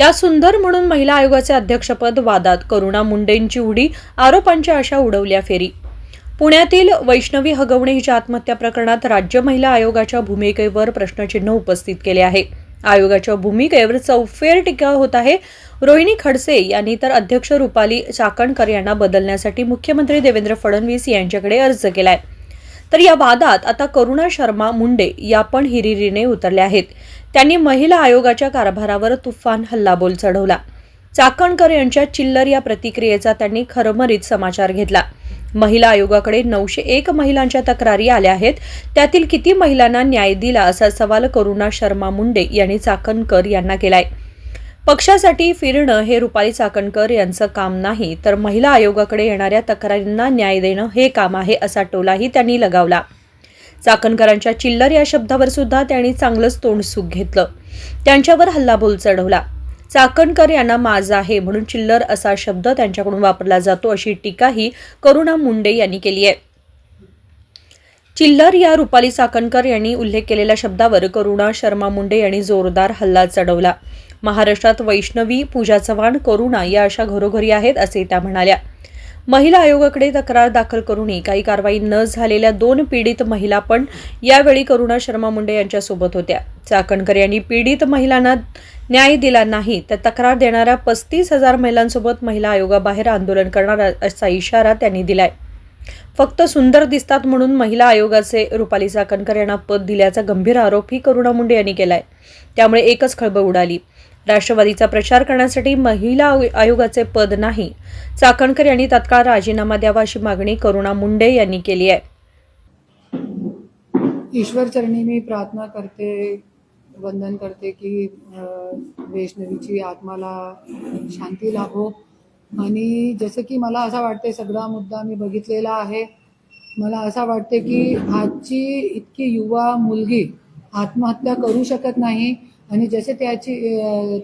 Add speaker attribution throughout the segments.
Speaker 1: त्या सुंदर म्हणून महिला आयोगाचे अध्यक्षपद वादात करुणा मुंडेंची उडी आरोपांच्या आशा उडवल्या फेरी. पुण्यातील वैष्णवी हगवणे हिच्या आत्महत्या प्रकरणात राज्य महिला आयोगाच्या भूमिकेवर प्रश्नचिन्ह उपस्थित केले आहे. आयोगाच्या भूमिकेवर चौफेर टीका होत आहे. रोहिणी खडसे यांनी तर अध्यक्ष रुपाली चाकणकर यांना बदलण्यासाठी मुख्यमंत्री देवेंद्र फडणवीस यांच्याकडे अर्ज केलाय. तर या वादात आता करुणा शर्मा मुंडे या पण हिरिरीने उतरल्या आहेत. त्यांनी महिला आयोगाच्या कारभारावर तुफान हल्लाबोल चढवला. चाकणकर यांच्या चिल्लर या प्रतिक्रियेचा त्यांनी खरमरीत समाचार घेतला. महिला आयोगाकडे नऊशे एक महिलांच्या तक्रारी आल्या आहेत. त्यातील किती महिलांना न्याय दिला असा सवाल करुणा शर्मा मुंडे यांनी चाकणकर यांना केलाय. पक्षासाठी फिरणं हे रुपाली चाकणकर यांचं काम नाही तर महिला आयोगाकडे येणाऱ्या तक्रारींना न्याय देणं हे काम आहे असा टोलाही त्यांनी लगावला. चाकणकरांच्या चिल्लर या शब्दावर सुद्धा त्यांनी चांगलंच तोंड सुख घेतलं. त्यांच्यावर हल्लाबोल चढवला. चाकणकर यांना माझा आहे म्हणून चिल्लर असा शब्द त्यांच्याकडून वापरला जातो अशी टीकाही करुणा मुंडे यांनी केली आहे. चिल्लर या रुपाली चाकणकर यांनी उल्लेख केलेल्या शब्दावर करुणा शर्मा मुंडे यांनी जोरदार हल्ला चढवला. महाराष्ट्रात वैष्णवी पूजा चव्हाण करुणा या अशा घरोघरी आहेत असे त्या म्हणाल्या. महिला आयोगाकडे तक्रार दाखल करूनही काही कारवाई न झालेल्या दोन पीडित महिला पण यावेळी करुणा शर्मा मुंडे यांच्यासोबत होत्या. चाकणकर यांनी पीडित महिलांना न्याय दिला नाही तर तक्रार देणाऱ्या पस्तीस हजार महिलांसोबत महिला आयोगाबाहेर आंदोलन करणार असा इशारा त्यांनी दिलाय. फक्त सुंदर दिसतात म्हणून महिला आयोगाचे रुपाली चाकणकर यांना पद दिल्याचा गंभीर आरोपही करुणा मुंडे यांनी केलाय. त्यामुळे एकच खळबळ उडाली. राष्ट्रवादीचा प्रचार करण्यासाठी महिला आयोगाचे पद नाही. चाकणकर यांनी तत्काळ राजीनामा द्यावा अशी मागणी करुणा मुंडे यांनी केली आहे.
Speaker 2: ईश्वर चरणी मी प्रार्थना करते वंदन करते की वैष्णवीची आत्माला शांती लाभो. आणि जसं की मला असं वाटते सगळा मुद्दा मी बघितलेला आहे. मला असं वाटते की आजची इतकी युवा मुलगी आत्महत्या करू शकत नाही. आणि जसे त्याची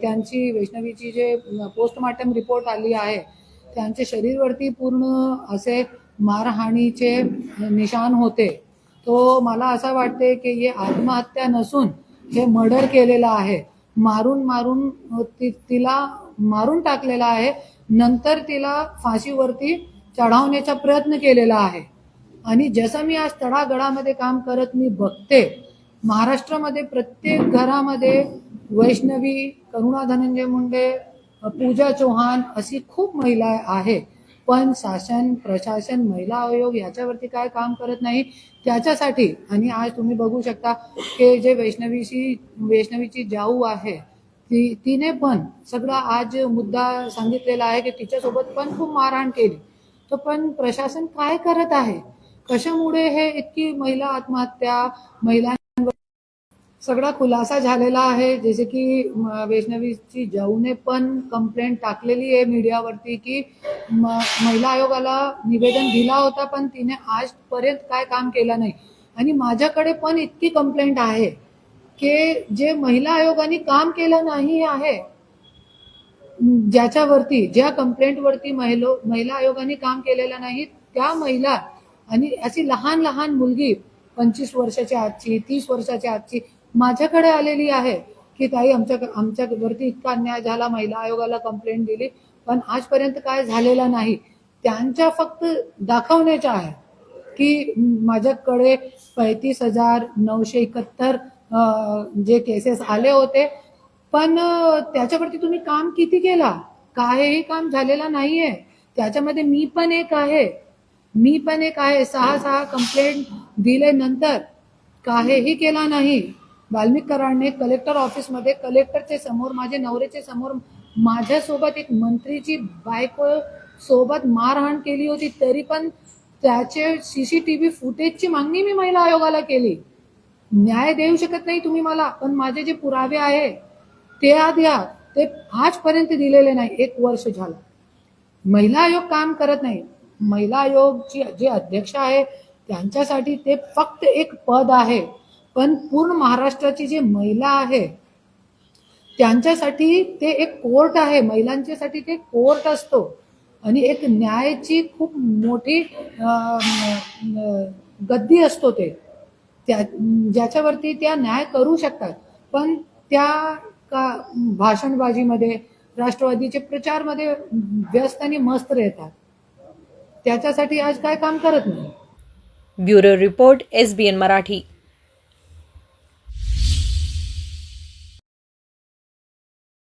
Speaker 2: त्यांची वैष्णवीची जे पोस्टमार्टम रिपोर्ट आली आहे त्यांचे शरीरवरती पूर्ण असे मारहाणीचे निशाण होते. तो मला असं वाटते की हे आत्महत्या नसून हे मर्डर केलेलं आहे. मारून मारून ति तिला मारून टाकलेला आहे. नंतर तिला फाशीवरती चढावण्याचा प्रयत्न केलेला आहे. आणि जसं मी आज तडागडामध्ये काम करत मी बघते महाराष्ट्रामध्ये प्रत्येक घरामध्ये वैष्णवी करुणा धनंजय मुंडे पूजा चौहान अशी खूप महिला आहे. पण शासन प्रशासन महिला आयोग याच्यावरती काय काम करत नाही? त्याच्यासाठी आणि आज तुम्ही बघू शकता की जे वैष्णवीची वैष्णवीची जाऊ आहे ती तिने पण सगळा आज मुद्दा सांगितलेला आहे की तिच्यासोबत पण खूप मारहाण केली. तर पण प्रशासन काय करत आहे? कशामुळे हे इतकी महिला आत्महत्या महिला सगळा खुलासा झालेला आहे. जसे की वैष्णवीची जाऊने पण कंप्लेंट टाकलेली आहे मीडियावरती की म- महिला आयोगाला निवेदन दिला होता पण तिने आजपर्यंत काय काम केलं नाही. आणि माझ्याकडे पण इतकी कंप्लेंट आहे की जे महिला आयोगाने काम केलं नाही आहे ज्याच्यावरती ज्या कंप्लेंटवरती महिलो महिला आयोगाने काम केलेलं नाही त्या महिला आणि अशी लहान लहान मुलगी पंचवीस वर्षाच्या आजची तीस वर्षाच्या आजची माझ्याकडे आलेली आहे की ताई आमच्या आमच्यावरती इतका अन्याय झाला महिला आयोगाला कंप्लेंट दिली पण आजपर्यंत काय झालेलं नाही. त्यांच्या फक्त दाखवण्याच्या आहे की माझ्याकडे पैतीस हजार नऊशे एकाहत्तर जे केसेस आले होते. पण त्याच्यावरती तुम्ही काम किती केला? काहीही काम झालेलं नाहीये. त्याच्यामध्ये मी पण एक आहे. मी पण एक आहे. सहा सहा कंप्लेंट दिल्यानंतर काहीही केला नाही. वाल्मिक कराडने कलेक्टर ऑफिसमध्ये कलेक्टरच्या समोर माझे नवऱ्याच्या समोर माझ्यासोबत एक मंत्रीची बायको सोबत मारहाण केली होती तरी पण त्याचे सीसीटीव्ही फुटेजची मागणी मी महिला आयोगाला केली. न्याय देऊ शकत नाही तुम्ही मला पण माझे जे पुरावे आहे ते आ द्या ते आजपर्यंत दिलेले नाही एक वर्ष झालं. महिला आयोग काम करत नाही. महिला आयोगची जे अध्यक्ष आहे त्यांच्यासाठी ते फक्त एक पद आहे. पण पूर्ण महाराष्ट्राची जी महिला आहे त्यांच्यासाठी ते एक कोर्ट आहे. महिलांच्यासाठी ते कोर्ट असतो. आणि एक न्यायाची खूप मोठी गद्दी असतो ते. त्या ज्याच्यावरती त्या न्याय करू शकतात. पण त्या का भाषणबाजीमध्ये राष्ट्रवादीचे प्रचारमध्ये व्यस्त आणि मस्त राहतात. त्याच्यासाठी आज काय काम करत नाही?
Speaker 1: Bureau report S B N Marathi.